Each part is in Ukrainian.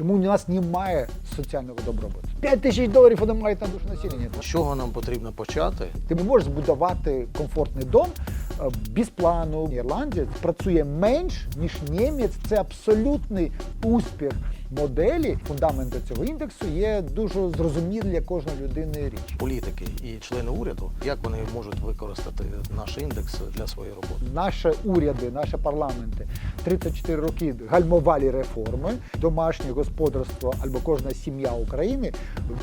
Чому у нас немає соціального добробуту? 5 тисяч доларів вони мають на душу населення. З чого нам потрібно почати? Ти не можеш збудувати комфортний дом е, без плану. Ірландія працює менш, ніж німець. Це абсолютний успіх моделі. Фундаменти цього індексу є дуже зрозумілі для кожної людини річ. Політики і члени уряду, як вони можуть використати наш індекс для своєї роботи? Наші уряди, наші парламенти 34 роки гальмували реформи. Домашнє господарство або кожна сім'я України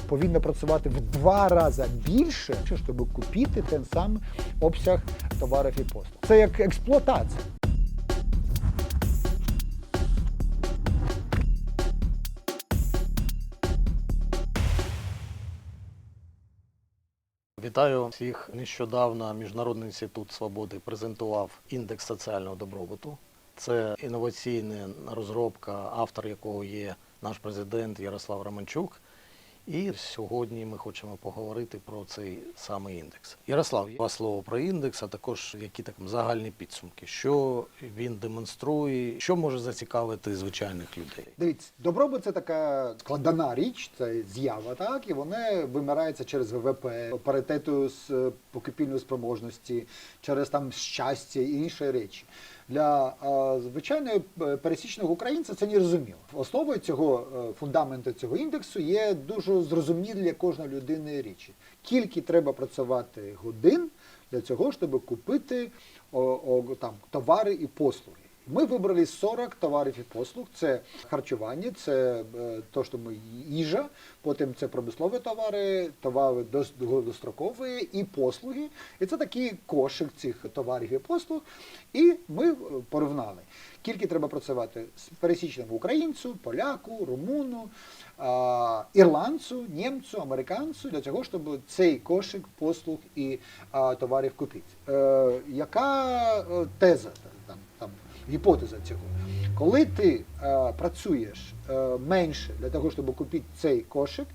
повинна працювати в два рази більше, щоб купити той самий обсяг товарів і послуг. Це як експлуатація. Вітаю всіх. Нещодавно Міжнародний інститут свободи презентував індекс соціального добробуту. Це інноваційна розробка, автор якого є наш президент Ярослав Романчук. І сьогодні ми хочемо поговорити про цей самий індекс. Ярослав, два слова про індекс, а також які так загальні підсумки, що він демонструє, що може зацікавити звичайних людей. Дивіться, добробут це така складана річ, це з'ява, так, і вона вимирається через ВВП, паритету з е, покупільної спроможності, через там щастя і інші речі. Для звичайної звичайного е, пересічного українця це не розуміло. Основою цього е, фундаменту цього індексу є дуже зрозумілі для кожної людини річі. Кільки треба працювати годин для цього, щоб купити о, о, там, товари і послуги. Ми вибрали 40 товарів і послуг. Це харчування, це е, то, що ми їжа, потім це промислові товари, товари довгострокові і послуги. І це такий кошик цих товарів і послуг. І ми е, порівняли, скільки треба працювати з пересічному українцю, поляку, румуну, ірландцю, німцю, американцю для того, щоб цей кошик послуг і товарів купити. Е, яка теза гіпотеза цього? Коли ти е, працюєш е, менше для того, щоб купити цей кошик,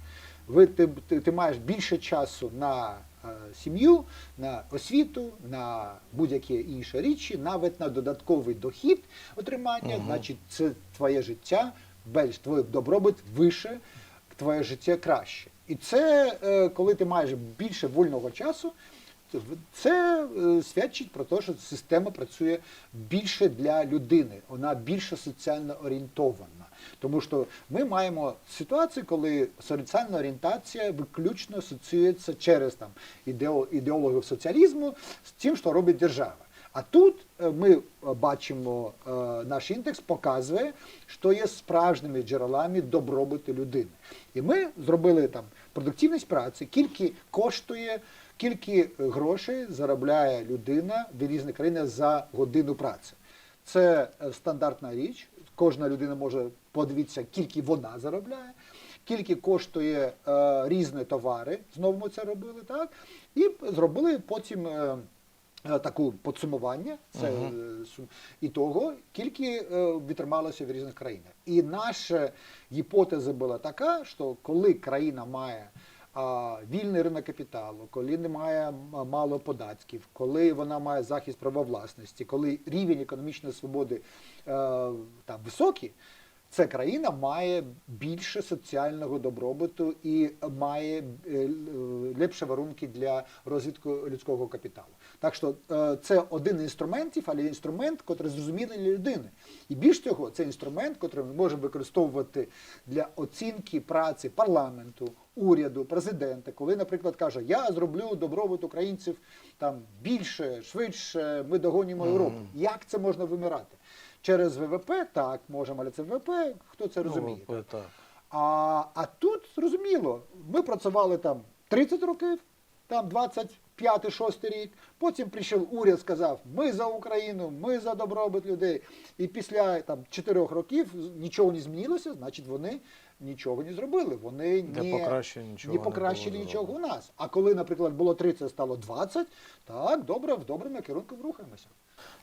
ви, ти, ти, ти маєш більше часу на е, сім'ю, на освіту, на будь-які інші речі, навіть на додатковий дохід отримання, Мгм. значить, це твоє життя, більш твій добробут вище, твоє життя краще. І це е, коли ти маєш більше вольного часу, це е, свідчить про те, що система працює більше для людини, вона більше соціально орієнтована. Тому що ми маємо ситуацію, коли соціальна орієнтація виключно асоціюється через там ідео- ідеологів соціалізму з тим, що робить держава. А тут е, ми е, бачимо, наш індекс показує, що є справжніми джерелами добробуту людини. І ми зробили там продуктивність праці, скільки коштує, скільки грошей заробляє людина в різних країнах за годину праці. Це е, стандартна річ. Кожна людина може подивитися, скільки вона заробляє, скільки коштує е, різні товари. Знову ми це робили, так? І зробили потім. Е, е, Таку підсумування це е, сум- і того, скільки е, відтрималося в різних країнах. І наша гіпотеза була така, що коли країна має вільний ринок капіталу, коли немає мало податків, коли вона має захист права власності, коли рівень економічної свободи е, там високий, ця країна має більше соціального добробуту і має е, л- лепші warunки для розвитку людського капіталу. Так що е, це один з інструментів, але інструмент, який зрозумілий для людини. І більш того, це інструмент, який ми можемо використовувати для оцінки праці парламенту, уряду, президента, коли, наприклад, каже, я зроблю добробут українців там більше, швидше, ми догонимо Європу. Як це можна вимирати? Через ВВП так можемо, але це ВВП, хто це розуміє. Ну, так. А, а тут зрозуміло, ми працювали там 30 років, там 25-6 рік. Потім прийшов уряд, сказав, ми за Україну, ми за добробут людей. І після там 4 років нічого не змінилося, значить вони нічого не зробили. Вони Для не, покращення нічого не не покращили було нічого у нас. А коли, наприклад, було 30, стало 20, так, добре, в доброму керунку рухаємося.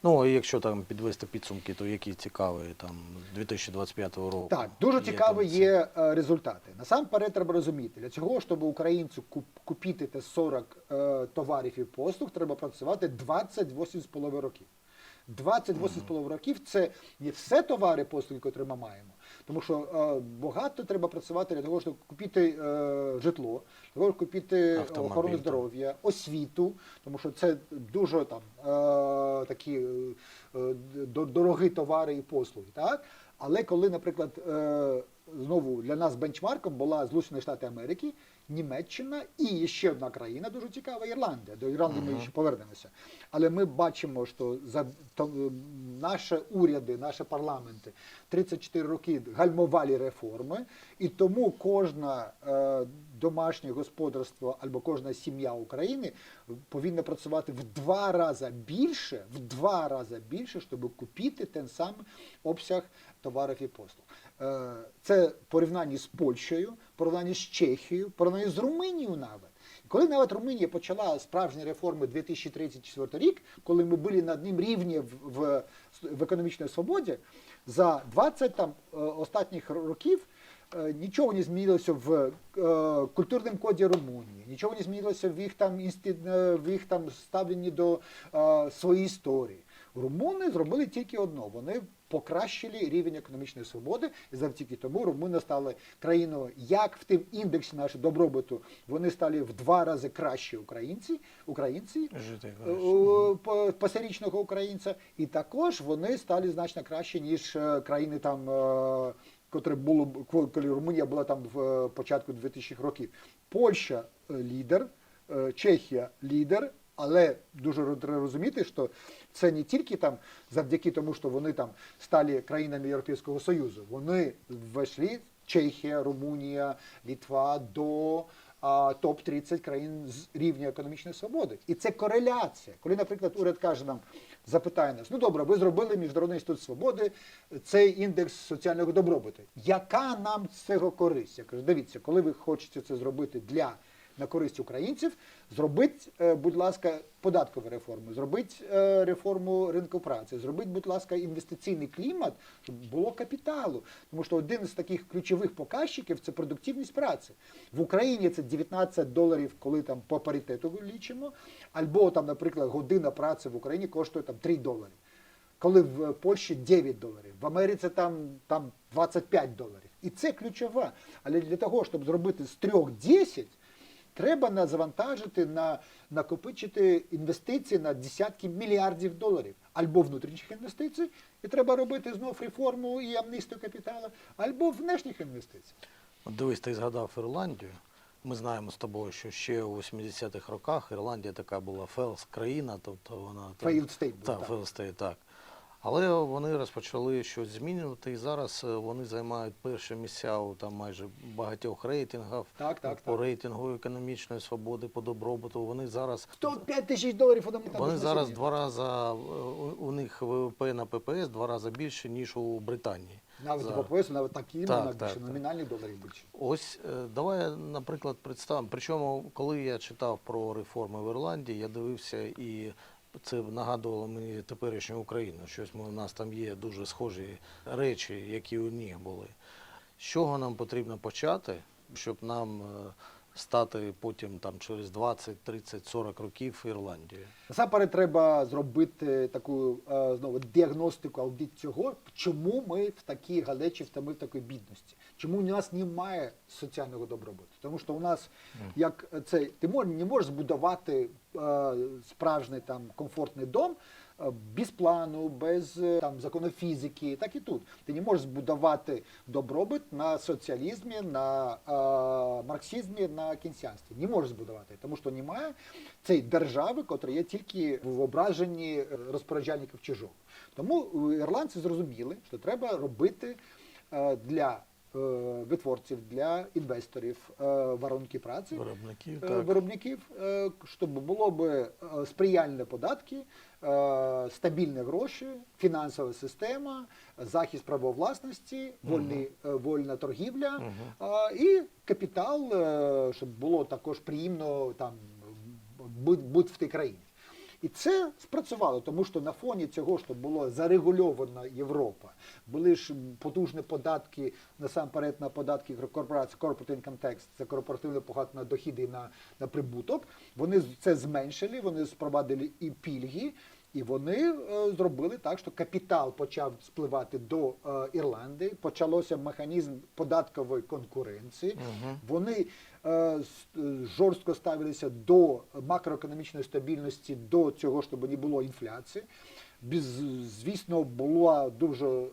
Ну, якщо там підвести підсумки, то які цікаві там 2025 року? Так, дуже цікаві є, є е, результати. Насамперед треба розуміти, для цього, щоб українцю куп- купити те 40 е, товарів і послуг, треба працювати 28,5 років. 28,5 років це не все товари послуги, які ми маємо. Тому що е, багато треба працювати для того, щоб купити е, житло, для того, щоб купити Автомобіль, охорону так. здоров'я, освіту, тому що це дуже там е, такі е, дорогі товари і послуги. Так? Але коли, наприклад, е, знову для нас бенчмарком була Злучені Штати Америки, Німеччина і ще одна країна дуже цікава Ірландія. До Ірландії ми ще повернемося. Але ми бачимо, що за то, е, наші уряди, наші парламенти 34 роки гальмували реформи, і тому кожна е, домашнє господарство або кожна сім'я України повинна працювати в два рази більше, в два рази більше, щоб купити ten самий обсяг товарів і послуг. Е, Це порівняння з Польщею, порівняння з Чехією, порівняння з Румунією навіть. Коли навіть Румунія почала справжні реформи 2034 рік, коли ми були на одним рівні в, в, в економічній свободі, за 20 там, е, останніх років е, нічого не змінилося в культурному коді Румунії, нічого не змінилося в їх там, в їх там ставленні до своєї історії. Румуни зробили тільки одно. Вони покращили рівень економічної свободи, і завдяки тому румуни стали країною, як в тим індексі нашого добробуту, вони стали в два рази кращі українці, українці Жити е, краще. посерічного українця, і також вони стали значно краще, ніж е, країни там. е, Котре було коли Румунія була там в початку 2000-х років. Польща лідер, Чехія лідер, але дуже треба розуміти, що це не тільки там завдяки тому, що вони там стали країнами Європейського Союзу. Вони ввійшли Чехія, Румунія, Літва до а, топ-30 країн з рівня економічної свободи. І це кореляція. Коли, наприклад, уряд каже нам, запитає нас, ну добре, ви зробили Міжнародний інститут свободи, цей індекс соціального добробуту. Яка нам цього користь? Я кажу, дивіться, коли ви хочете це зробити для на користь українців, зробіть, е, будь ласка, податкову реформу, зробіть е, реформу ринку праці, зробіть, будь ласка, інвестиційний клімат, щоб було капіталу. Тому що один з таких ключових показчиків це продуктивність праці. В Україні це 19 доларів, коли там по паритету лічимо, або там, наприклад, година праці в Україні коштує там 3 долари. Коли в Польщі 9 доларів, в Америці там, там 25 доларів. І це ключова. Але для того, щоб зробити з 3 10, треба на- завантажити, на, накопичити інвестиції на десятки мільярдів доларів. Або внутрішніх інвестицій, і треба робити знов реформу і амністію капіталу, або внешніх інвестицій. От Дивись, ти згадав Ірландію. Ми знаємо з тобою, що ще у 80-х роках Ірландія така була фелс країна, тобто вона був, Так, Але вони розпочали щось змінювати, і зараз е, вони займають перші місця у там майже багатьох рейтингах Так, так, по так. рейтингу економічної свободи, по добробуту. Вони зараз 105 тисяч доларів фундаментального вони зараз два рази е, у, них ВВП на ППС два рази більше ніж у Британії. Навіть За- поясу, навіть так Так, більше, так, так. номінальні доларів більше. Ось е, давай, наприклад, представимо. Причому, коли я читав про реформи в Ірландії, я дивився і це нагадувало мені теперішню Україну. Щось ми, у нас там є дуже схожі речі, які у них були. З чого нам потрібно почати, щоб нам е, стати потім там через 20, 30, 40 років Ірландією? Насамперед треба зробити таку е, знову діагностику аудит цього, чому ми в такій галечі, в ми в такій бідності. Чому у нас немає соціального добробуту? Тому що у нас як це ти мож, не можеш збудувати е, справжній там комфортний дом е, без плану, без е, там закону фізики, так і тут. Ти не можеш збудувати добробут на соціалізмі, на е, марксизмі, на кінсіанстві. Не можеш збудувати, тому що немає цієї держави, котра є тільки в ображенні розпоряджальників чужого. Тому е, ірландці зрозуміли, що треба робити е, для витворців, для інвесторів е, воронки праці. Виробників, Е, так. виробників, е, щоб було б е, сприяльні податки, е, стабільні гроші, фінансова система, захист права власності, вольний, е, вольна торгівля е, і капітал, е, щоб було також приємно там бути, бути в тій країні. І це спрацювало, тому що на фоні цього, що було зарегульована Європа, були ж потужні податки насамперед на податки корпорації, corporate income tax, це корпоративний податок на дохіди і на, на прибуток. Вони це зменшили, вони спровадили і пільги. І вони е, зробили так, що капітал почав спливати до е, Ірландії, почалося механізм податкової конкуренції. Вони с- е, жорстко ставилися до макроекономічної стабільності, до цього, щоб не було інфляції. Звісно, була дуже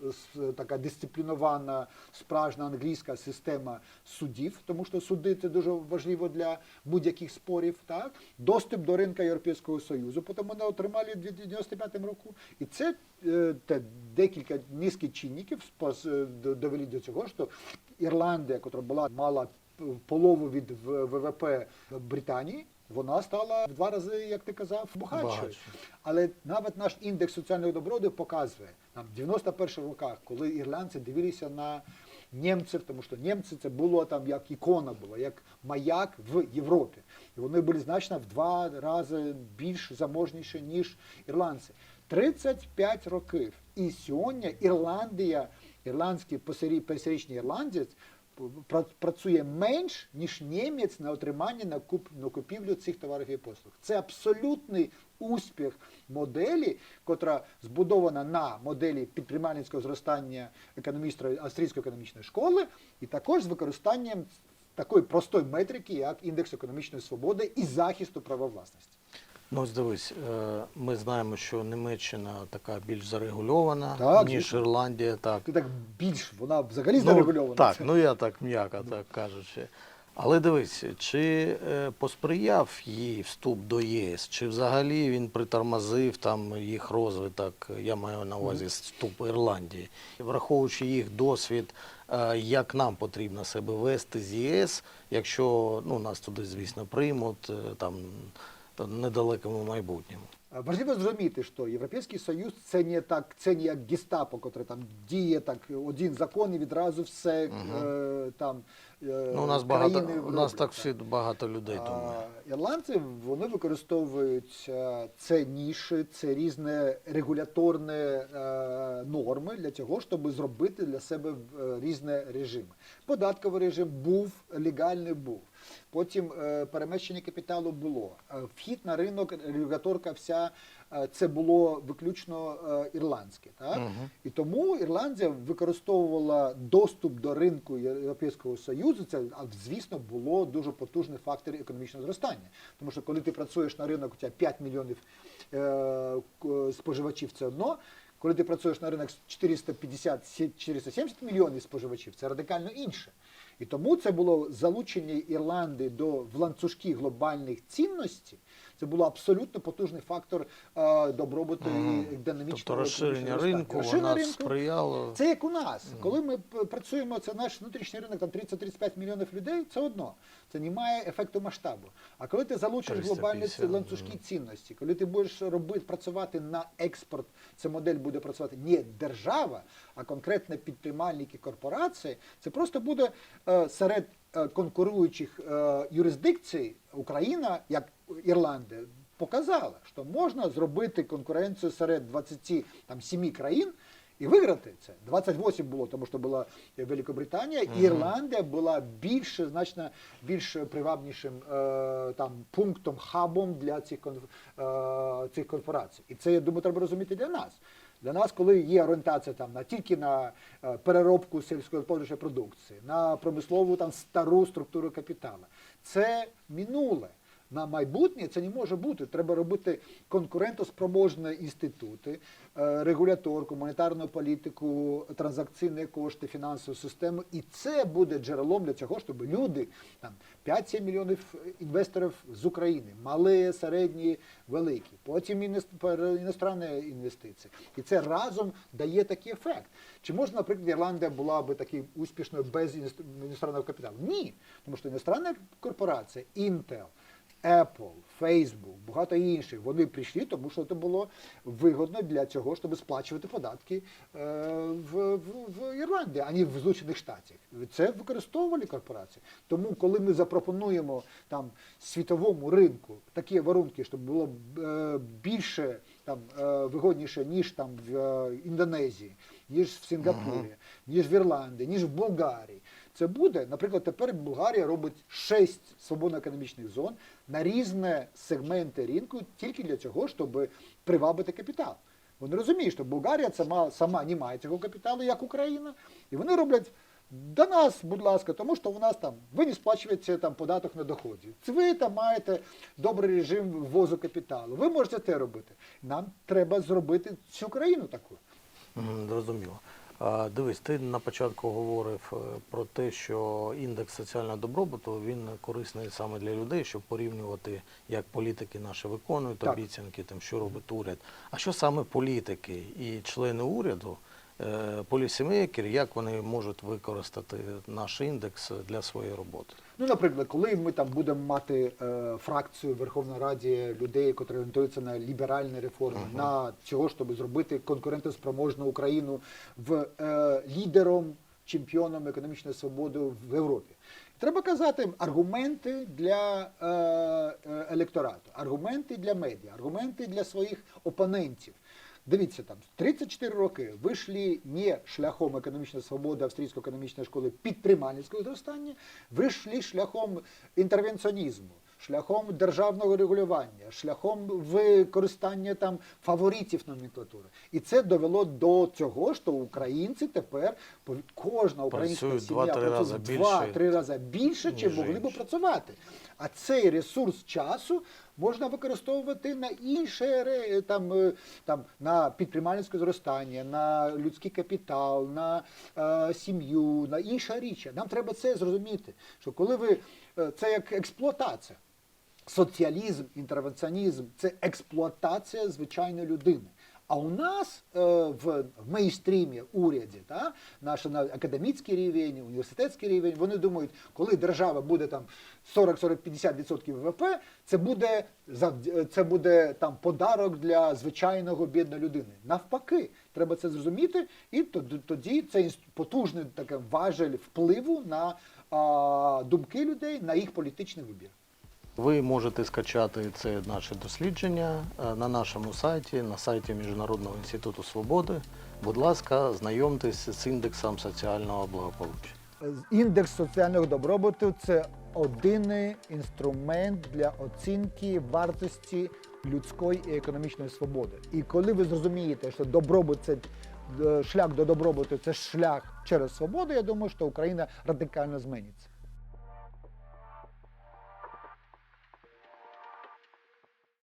така дисциплінована справжня англійська система судів, тому що суди це дуже важливо для будь-яких спорів. Так? Доступ до ринку Європейського Союзу, потім вони отримали в 95 року. І це е, те, декілька низки чинників е, довели до цього, що Ірландія, яка була мала полову від ВВП Британії, вона стала в два рази, як ти казав, багатшою. Багатше. Але навіть наш індекс соціального доброду показує там в 91 роках, коли ірландці дивилися на німців, тому що німці це було там як ікона була, як маяк в Європі. І вони були значно в два рази більш заможніші, ніж ірландці. 35 років. І сьогодні Ірландія, ірландський посері- пересічний ірландець працює менш, ніж німець на отримання на, куп, на купівлю цих товарів і послуг. Це абсолютний успіх моделі, котра збудована на моделі підприємницького зростання економістра австрійської економічної школи, і також з використанням такої простої метрики, як індекс економічної свободи і захисту права власності. Ну, ось дивись, е, ми знаємо, що Німеччина така більш зарегульована, Так, ніж. Ірландія. Так. Ти так більш, вона взагалі зарегульована. Так, ну я так м'яко так кажучи. Але дивись, чи е, посприяв їй вступ до ЄС, чи взагалі він притормозив там їх розвиток, я маю на увазі вступ Ірландії, враховуючи їх досвід, е, як нам потрібно себе вести з ЄС, якщо ну, нас туди, звісно, приймуть там недалекому майбутньому. Е, Важливо зрозуміти, що Європейський Союз це не так, це не як гестапо, котре там діє так один закон і відразу все е, там Ну, у нас багато, країни у нас роблять, так всі багато людей А. Ірландці вони використовують е, це ніші, це різні регуляторні е, норми для того, щоб зробити для себе е, різні режими. Податковий режим був, легальний був. Потім е, переміщення капіталу було. Е, Вхід на ринок, регуляторка вся е, це було виключно е, ірландське. Так? Мгм. І тому Ірландія використовувала доступ до ринку Європейського Союзу. Це, звісно, було дуже потужний фактор економічного зростання. Тому що коли ти працюєш на ринок, у тебе 5 мільйонів е, споживачів це одно. Коли ти працюєш на ринок з 450-470 мільйонів споживачів, це радикально інше. І тому це було залучення Ірландії до в ланцюжки глобальних цінностей. Це було абсолютно потужний фактор е, добробуту Мгм. і динамічного Тобто розширення ринку, Розширення ринку. сприяло. Це як у нас. Коли ми працюємо, це наш внутрішній ринок, там 30-35 мільйонів людей, це одно. Це не має ефекту масштабу. А коли ти залучиш глобальні 350, ланцюжки цінності, коли ти будеш робити працювати на експорт, ця модель буде працювати не держава, а конкретно підприємники корпорації, це просто буде е, серед е, конкуруючих е, юрисдикцій Україна, як Ірландія, показала, що можна зробити конкуренцію серед 27 країн і виграти це. 28 було, тому що була Великобританія, і Ірландія була більше, значно більш привабнішим е, там пунктом, хабом для цих, цих корпорацій. І це, я думаю, треба розуміти для нас. Для нас, коли є орієнтація там на тільки на е, переробку сільськогосподарської продукції, на промислову там стару структуру капіталу, це минуле. На майбутнє це не може бути. Треба робити конкурентоспроможні інститути, е, регуляторку, монетарну політику, транзакційні кошти, фінансову систему. І це буде джерелом для цього, щоб люди, там 5-7 мільйонів інвесторів з України, малі, середні, великі, потім іностранні інвестиції. І це разом дає такий ефект. Чи можна, наприклад, Ірландія була би такою успішною без іностранного капіталу? Ні. Тому що іностранна корпорація, Intel, Apple, Facebook, багато інших, вони прийшли, тому що це було вигодно для цього, щоб сплачувати податки е, в, в, в Ірландії, а не в Злучених Штатах. Це використовували корпорації. Тому, коли ми запропонуємо там світовому ринку такі варунки, щоб було е, більше там е, вигодніше, ніж там в Індонезії, ніж в Сінгапурі, ніж в Ірландії, ніж в Болгарії. це буде. Наприклад, тепер Болгарія робить шість свободно-економічних зон на різні сегменти ринку тільки для цього, щоб привабити капітал. Вони розуміють, що Болгарія сама, сама не має цього капіталу, як Україна, і вони роблять до нас, будь ласка, тому що у нас там ви не сплачуєте там податок на доходи. Це ви там маєте добрий режим ввозу капіталу. Ви можете це робити. Нам треба зробити цю країну таку. Зрозуміло. Дивись, ти на початку говорив е, про те, що індекс соціального добробуту він корисний саме для людей, щоб порівнювати, як політики наші виконують Так. обіцянки, там що робить уряд. А що саме політики і члени уряду, е, полісімейкери, як вони можуть використати наш індекс для своєї роботи? Ну, наприклад, коли ми там будемо мати е, фракцію в Верховній Раді людей, які орієнтуються на ліберальні реформи, на цього, щоб зробити конкурентоспроможну Україну в е, лідером, чемпіоном економічної свободи в Європі. Треба казати аргументи для е, е, електорату, аргументи для медіа, аргументи для своїх опонентів. Дивіться, там 34 роки вийшли не шляхом економічної свободи Австрійської економічної школи підтримальницького зростання, вийшли шляхом інтервенціонізму, шляхом державного регулювання, шляхом використання там фаворитів номенклатури. І це довело до цього, що українці тепер кожна українська сім'я два-три працює два-три рази більше, чим ніж могли б працювати. А цей ресурс часу можна використовувати на інше там, е, там на підприємницьке зростання, на людський капітал, на е, сім'ю, на інша річ. Нам треба це зрозуміти, що коли ви е, це як експлуатація. Соціалізм, інтервенціонізм це експлуатація звичайної людини. А у нас е, в, мейстрімі уряді, та, наш на академічний рівень, університетський рівень, вони думають, коли держава буде там 40-40-50% ВВП, це буде, зав- це буде там подарок для звичайного бідної людини. Навпаки, треба це зрозуміти, і тоді, це потужний таке важель впливу на думки людей, на їх політичний вибір. Ви можете скачати це наше дослідження е, на нашому сайті, на сайті Міжнародного інституту свободи. Будь ласка, знайомтесь з індексом соціального благополуччя. Індекс соціального добробуту це один інструмент для оцінки вартості людської і економічної свободи. І коли ви зрозумієте, що добробут це е, шлях до добробуту, це шлях через свободу, я думаю, що Україна радикально зміниться.